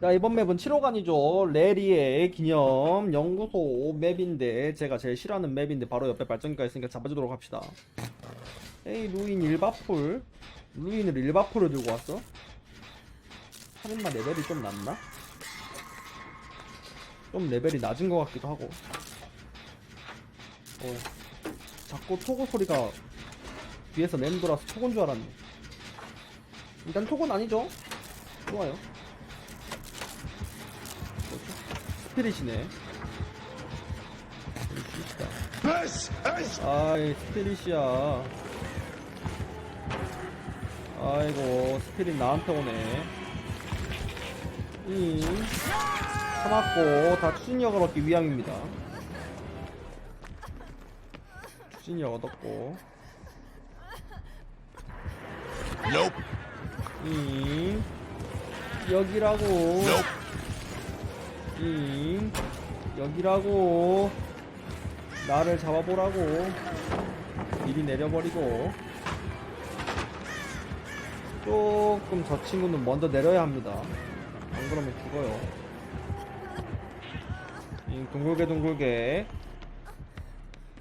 자 이번 맵은 7호간이죠. 레리의 기념 연구소 맵인데 제가 제일 싫어하는 맵인데 바로 옆에 발전기가 있으니까 잡아주도록 합시다. 에이 루인 일바풀. 루인을 일바풀을 들고 왔어? 살인마 레벨이 좀 낮나? 좀 레벨이 낮은 것 같기도 하고. 어 자꾸 토고 소리가 뒤에서 맴돌아서 토고인 줄 알았네. 일단 토고는 아니죠? 좋아요 스피릿이네. 아이 스피릿이야. 아이고 스피릿 나한테 오네. 이 참았고 다 추진력을 얻기 위함입니다. 추진력 얻었고. 이 여기라고. Nope. 잉 여기라고. 나를 잡아보라고. 미리 내려버리고. 조금 저 친구는 먼저 내려야 합니다. 안 그러면 죽어요. 잉 둥글게 둥글게.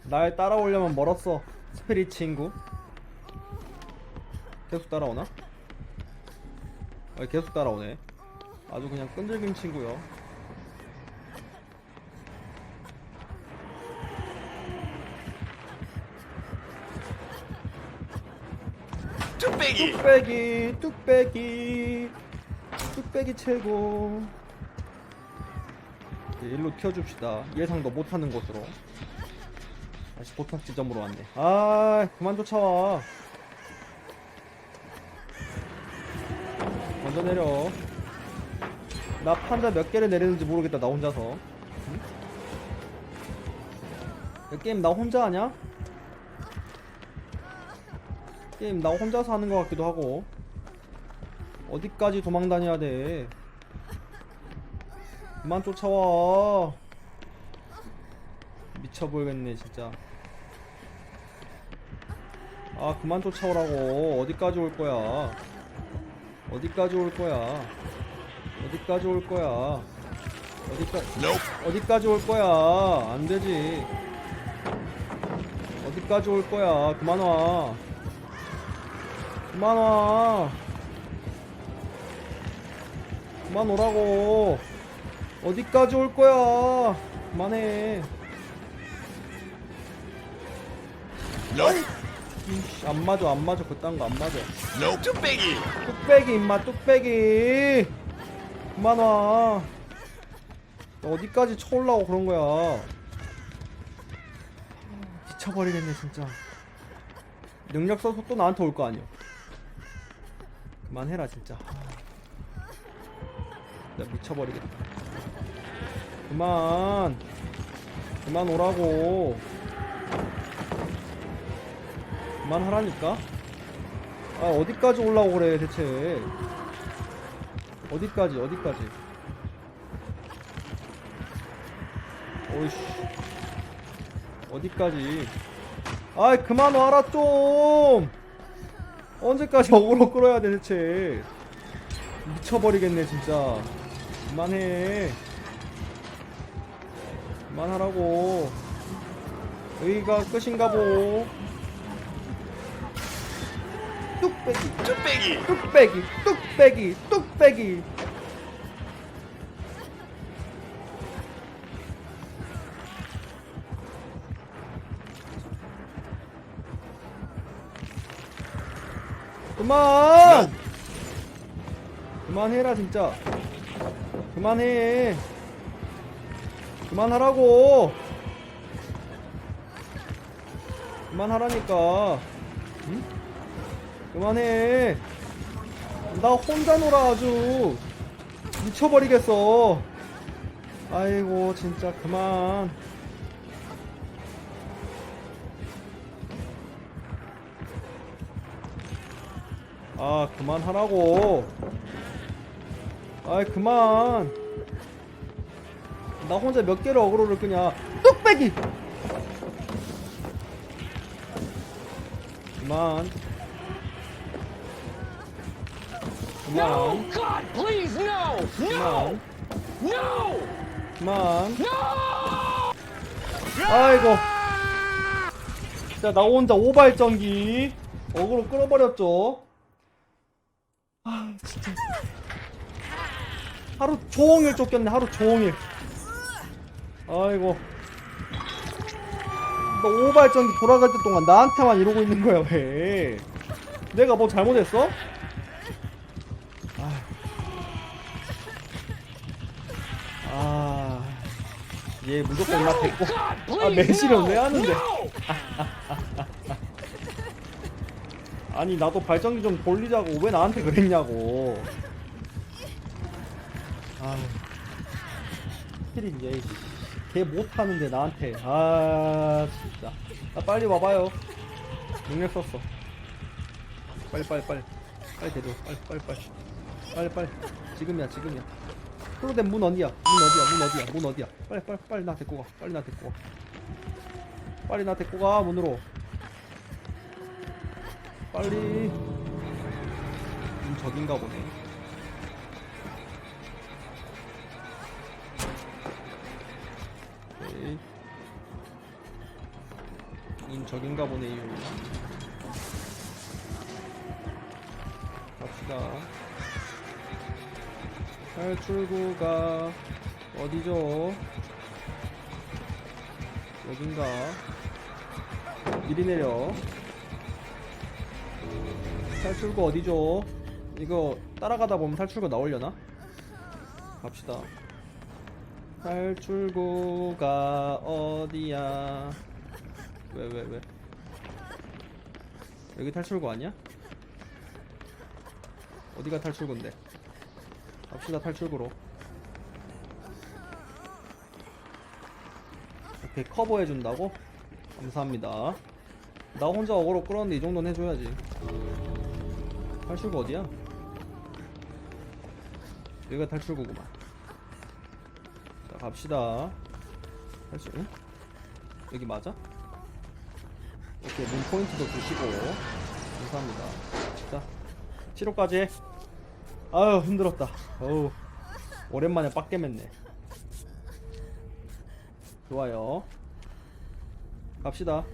날 따라오려면 멀었어 스피릿 친구. 계속 따라오나? 아, 계속 따라오네. 아주 그냥 끈질긴 친구요 뚝배기. 뚝배기 뚝배기. 뚝배기 최고. 이제 일로 튀어줍시다. 예상도 못하는 곳으로. 다시 도착 지점으로 왔네. 아 그만 쫓아와. 먼저 내려. 나 판자 몇 개를 내리는지 모르겠다 나 혼자서. 응? 이 게임 나 혼자 하냐? 게임 나 혼자서 하는 것 같기도 하고 어디까지 도망 다녀야 돼 그만 쫓아와 미쳐보겠네 진짜 아 그만 쫓아오라고 어디까지 올 거야 어디까지 올 거야 어디까지 올 거야 Nope. 어디까지 올 거야? 안 되지. 어디까지 올 거야? 그만 와. 그만 와. 그만 오라고. 어디까지 올 거야? 그만해. 이씨, 안 맞아, 안 맞아. 그딴 거 안 맞아. Nope. 뚝배기. 뚝배기, 임마, 뚝배기. 그만 와. 너 어디까지 쳐올라고 그런 거야. 미쳐버리겠네, 진짜. 능력 써서 또 나한테 올 거 아니야. 그만해라, 진짜. 나 미쳐버리겠다. 그만. 그만 오라고. 그만 하라니까? 아, 어디까지 올라오고 그래, 대체. 어디까지, 어디까지. 오이씨. 어디까지. 아이, 그만 와라, 좀! 언제까지 어그로 끌어야 돼, 대체. 미쳐버리겠네, 진짜. 그만해. 그만하라고. 여기가 끝인가 보. 뚝배기. 뚝배기. 뚝배기 뚝배기 뚝배기 그만! 그만해라 진짜. 그만해. 그만하라고. 그만하라니까. 응? 그만해. 나 혼자 놀아 아주. 미쳐버리겠어. 아이고 진짜 그만 아 그만하라고. 아이 그만. 나 혼자 몇 개를 어그로를 끄냐 뚝배기. 그만. 그만. God, please, no! 그만. No! 그만. 아이고. 자나 혼자 오발전기 어그로 끌어버렸죠 아 진짜 하루 종일 쫓겼네 하루 종일 아이고 너 오발전기 돌아갈 때 동안 나한테만 이러고 있는 거야 왜 내가 뭐 잘못했어? 아, 얘 무조건 나 데리고. 아, 매실은! 왜 하는데? No! 아 니, 나도 발전기 좀 돌리자고 왜 나한테 그랬냐고. 아, 스킬인 얘, 걔 못하는데 나한테. 아, 진짜. 아, 빨리 와봐요. 능력 썼어. 빨리, 빨리, 빨리. 빨리 데려. 빨리, 빨리, 빨리. 빨리, 빨리. 지금이야, 지금이야. 프로덴 문 어디야? 문 어디야? 문 어디야? 문 어디야? 빨리 빨리 빨리 나 데리고 가. 빨리 나 데리고 가. 빨리 나 데리고 가 문으로. 빨리. 문 저긴가 보네. 오케이. 문 저긴가 보네요. 갑시다. 탈출구가 어디죠? 여긴가? 미리 내려. 탈출구 어디죠? 이거 따라가다 보면 탈출구 나오려나? 갑시다. 탈출구가 어디야? 왜, 왜, 왜? 여기 탈출구 아니야? 어디가 탈출구인데? 갑시다 탈출구로 오케이 커버해준다고? 감사합니다 나 혼자 어그로 끌었는데 이 정도는 해줘야지 탈출구 어디야? 여기가 탈출구구만. 자 갑시다. 탈출 응? 여기 맞아? 오케이 문 포인트도 주시고. 감사합니다. 자 치료까지 해. 아유 힘들었다. 어우 오랜만에 빡겜했네. 좋아요. 갑시다.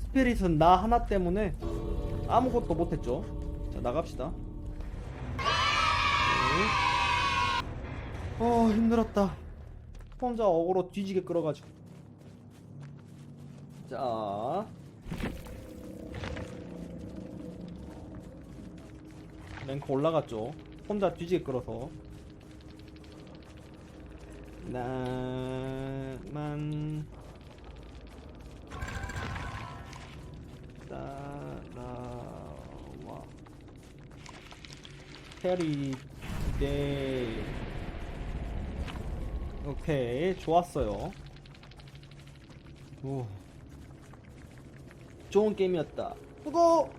스피릿은 나 하나 때문에 아무것도 못했죠 자 나갑시다 네. 어 힘들었다 혼자 어그로 뒤지게 끌어가지고 자 랭크 올라갔죠. 혼자 뒤지게 끌어서. 나만 캐리 네. 오케이 좋았어요. 오. 좋은 게임이었다. 수고.